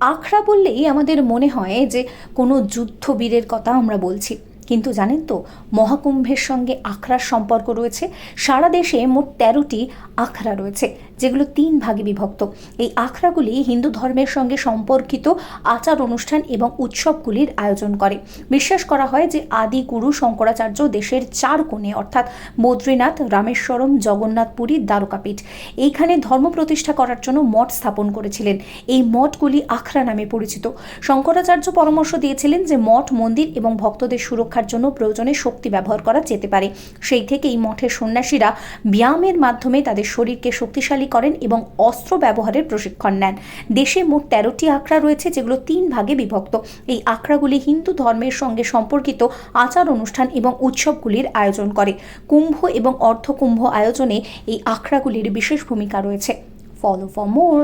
আখড়া বললেই আমাদের মনে হয় যে কোনো যুদ্ধবীরের কথা আমরা বলছি। কিন্তু জানেন তো, মহাকুম্ভের সঙ্গে আখড়ার সম্পর্ক রয়েছে। সারা দেশে মোট তেরোটি আখড়া রয়েছে, যেগুলো তিন ভাগে বিভক্ত। এই আখড়াগুলি হিন্দু ধর্মের সঙ্গে সম্পর্কিত আচার অনুষ্ঠান এবং উৎসবগুলির আয়োজন করে। বিশ্বাস করা হয় যে আদি গুরু শঙ্করাচার্য দেশের চার কোণে, অর্থাৎ বদ্রীনাথ, রামেশ্বরম জগন্নাথ পুরী দ্বারকাপীঠ, এইখানে ধর্ম প্রতিষ্ঠা করার জন্য মঠ স্থাপন করেছিলেন। এই মঠগুলি আখড়া নামে পরিচিত। শঙ্করাচার্য পরামর্শ দিয়েছিলেন যে মঠ, মন্দির এবং ভক্তদের সুরক্ষার জন্য প্রয়োজনে শক্তি ব্যবহার করা যেতে পারে। সেই থেকেই মঠের সন্ন্যাসীরা ব্যায়ামের মাধ্যমে তাদের শরীরকে শক্তিশালী করেন এবং অস্ত্র ব্যবহারের প্রশিক্ষণ নেন। দেশে মোট তেরোটি আখড়া রয়েছে, যেগুলো তিন ভাগে বিভক্ত। এই আখড়াগুলি হিন্দু ধর্মের সঙ্গে সম্পর্কিত আচার অনুষ্ঠান এবং উৎসবগুলির আয়োজন করে। কুম্ভ এবং অর্ধকুম্ভ আয়োজনে এই আখড়াগুলির বিশেষ ভূমিকা রয়েছে। Follow for more